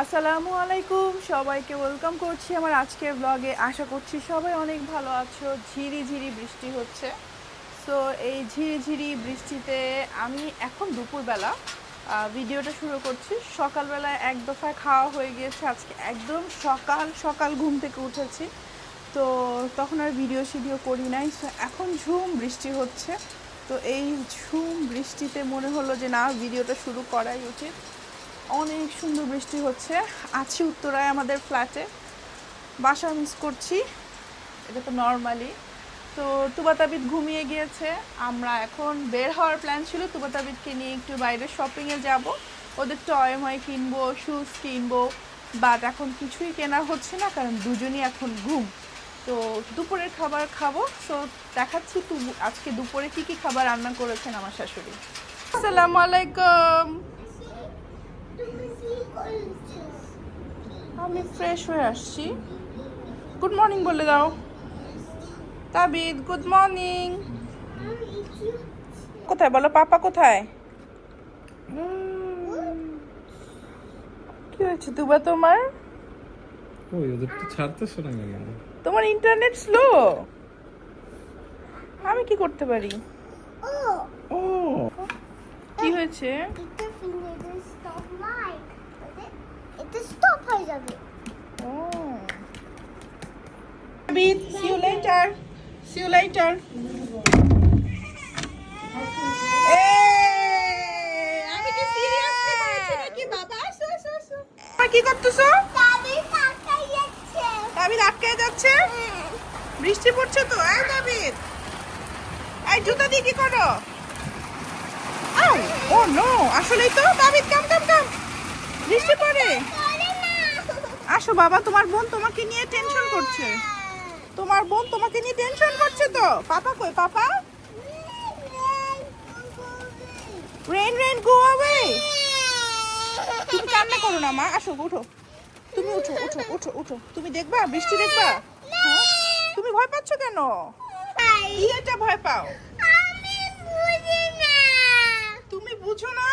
আসসালামু আলাইকুম। সবাইকে ওয়েলকাম করছি আমার আজকের ব্লগে আশা করছি সবাই অনেক ভালো আছো। ঝিরি ঝিরি বৃষ্টি হচ্ছে। সো এই ঝিরি ঝিরি বৃষ্টিতে আমি এখন দুপুরবেলা ভিডিওটা শুরু করছি। সকালবেলায় এক দফায় খাওয়া হয়ে গিয়েছে। আজকে একদম সকাল সকাল ঘুম থেকে উঠেছি। তো তখন আর ভিডিও সিডিও করি নাই। সো এখন ঝুম বৃষ্টি হচ্ছে। তো এই ঝুম বৃষ্টিতে মনে হলো যে না ভিডিওটা শুরু করাই উচিত। অনেক সুন্দর বৃষ্টি হচ্ছে। আছি উত্তরায় আমাদের ফ্ল্যাটে বাসা মিস করছি। এটা তো নর্মালি তো তুবাতাবিদ ঘুমিয়ে গিয়েছে। আমরা এখন বের হওয়ার প্ল্যান ছিল। তুবাতাবিদকে নিয়ে একটু বাইরে শপিংয়ে যাব। ওদের টয় ময় কিনবো শুজ কিনবো। বাট এখন কিছুই কেনা হচ্ছে না, কারণ দুজনই এখন ঘুম। তো দুপুরের খাবার খাব। তো দেখাচ্ছি তু- আজকে দুপুরে কি কি খাবার রান্না করেছেন আমার শাশুড়ি। আসসালামু আলাইকুম। আমি ফ্রেশ হয়ে আসছি। গুড মর্নিং বলে দাও। তাবিদ গুড মর্নিং কোথায় বলো? পাপা কোথায়? কি হয়েছে দুবা তোমার? ওই ওদের তো ছাড়তেছে না কেন তোমার ইন্টারনেট স্লো আমি কি করতে পারি? ও। কি হয়েছে? স্টপ হয়ে যাবে। কি করতেছো? দাবিদ আটকে যাচ্ছে। বৃষ্টি পড়ছে তো এই দাবিদ এই জুতা দিয়ে কি করো? ও নো আসলেই তো দাবিদ কাম কাম কাম। বৃষ্টি পড়ে। আসো বাবা, তোমার বোন তোমাকে নিয়ে টেনশন করছে। তোমার বোন তোমাকে নিয়ে টেনশন করছে তো। পাপা কই, পাপা? রেন রেন গো অ্যাওয়ে তুমি কান্না করো না, মা। আসো, উঠো। তুমি উঠো উঠো উঠো উঠো। তুমি দেখবা? বৃষ্টি দেখবা? হ্যাঁ? তুমি ভয় পাচ্ছ কেন? এটা ভয় পাও আমি বুঝি না তুমি বুঝো না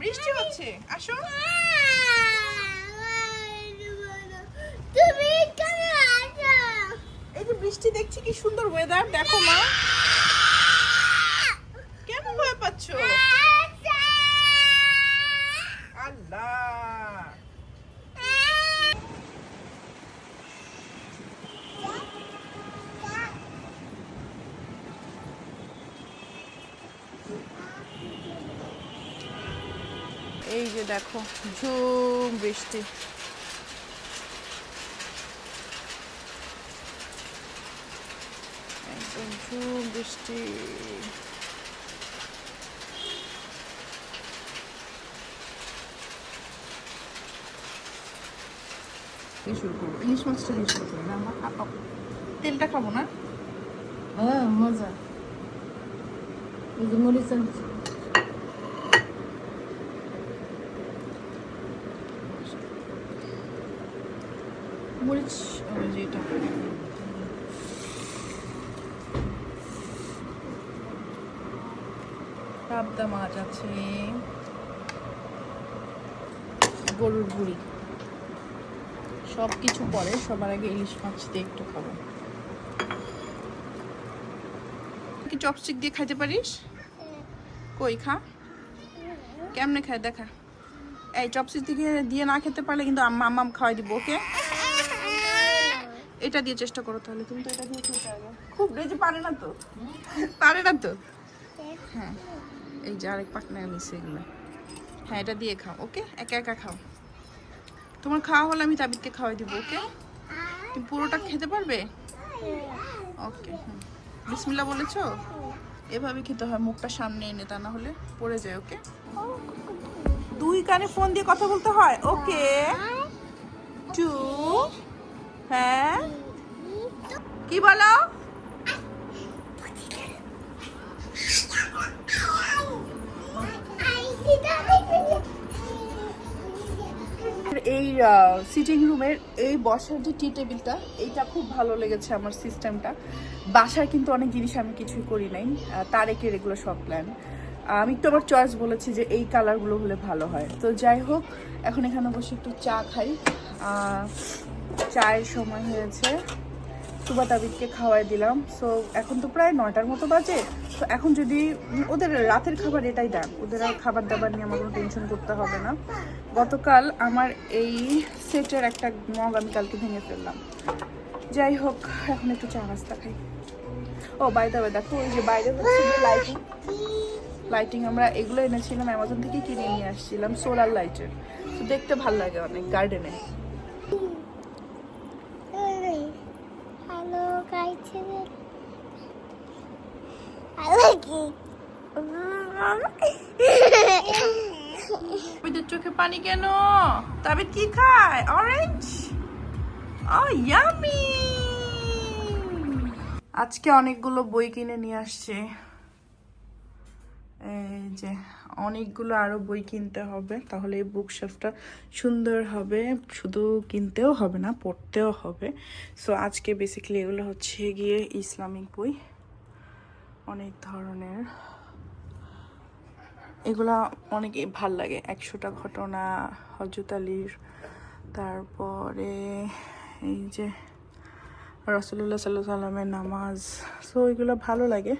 বৃষ্টি হচ্ছে আসো তুমি কেন আছো এই যে বৃষ্টি দেখছি কি সুন্দর ওয়েদার দেখো মা। কেমন ভয় পাচ্ছ? এই যে দেখো ঝুম বৃষ্টি। ঝুম বৃষ্টি। শুরু করব? ইলিশ মাছটা দিয়ে শুরু করব আমার তেলটা খাব না? হ্যাঁ মজা। এই যে মরিচ। মরিচ ওই যে এটা পাবদা মাছ আছে। গরুর বুড়ি সব কিছু পরে সবার আগে ইলিশ মাছ দিয়ে একটু খাব। কি চপস্টিক দিয়ে খাইতে পারিস? কই খা? কেমনে খায় দেখা। এই চপস্টিক দিয়ে দিয়ে না খেতে পারলে কিন্তু আম্মা আম্মাম খাওয়াই দিব, ওকে? এটা দিয়ে চেষ্টা করো তাহলে, তুমি তো এটা দিয়ে খুব রেজে পারে না তো? পারে না তো? হ্যাঁ। এই যে আরেক পাকনা নিচ্ছে এগুলো। হ্যাঁ এটা দিয়ে খাও, ওকে? একা একা খাও। তোমার খাওয়া হলে আমি তাবিদকে খাওয়াই দিব, ওকে? তুমি পুরোটা খেতে পারবে? ওকে, হুম। বিসমিল্লা বলেছ? এভাবে খেতে হয়, মুখটা সামনে এনে তা না হলে পড়ে যায়, ওকে? দুই কানে ফোন দিয়ে কথা বলতে হয়, ওকে? টু হ্যাঁ? কি বলো? সিটিং রুমের এই বসার যে টি টেবিলটা এইটা খুব ভালো লেগেছে আমার সিস্টেমটা বাসার কিন্তু অনেক জিনিস আমি কিছুই করি নাই। তারেকের এগুলো সব প্ল্যান আমি তো আমার চয়েস বলেছি যে এই কালারগুলো হলে ভালো হয়। তো যাই হোক, এখন এখানে বসে একটু চা খাই। চায়ের সময় হয়েছে। সুবা তাবিদকে খাওয়াই দিলাম। সো এখন তো প্রায় নয়টার মতো বাজে। তো এখন যদি ওদের রাতের খাবার এটাই দেন। ওদের আর খাবার দাবার নিয়ে আমার কোনো টেনশন করতে হবে না। গতকাল আমার এই সেটের একটা মগ আমি কালকে ভেঙে ফেললাম। যাই হোক, এখন একটু চা নাস্তা খাই। ও বাইরে দাবে দেখো, ওই যে বাইরে লাইটিং লাইটিং আমরা এগুলো এনেছিলাম অ্যামাজন থেকে কিনে নিয়ে আসছিলাম সোলার লাইটের তো দেখতে ভালো লাগে অনেক গার্ডেনে Hello, guys. I like it. তাবিদের চোখে পানি কেন তাবিদ কি খায় অরেঞ্জ ও ইয়ামি আজকে অনেকগুলো বই কিনে নিয়ে আসছে। যে অনেকগুলো আরও বই কিনতে হবে, তাহলে এই বুক শেলফটা সুন্দর হবে। শুধু কিনতেও হবে না, পড়তেও হবে। সো আজকে বেসিক্যালি এগুলো হচ্ছে গিয়ে ইসলামিক বই। অনেক ধরনের। এগুলা অনেক ভালো লাগে। একশোটা ঘটনা হজরত আলীর, তারপরে এই যে রসুল্লাহ সাল্লাহ সাল্লামের নামাজ। সো এগুলো ভালো লাগে।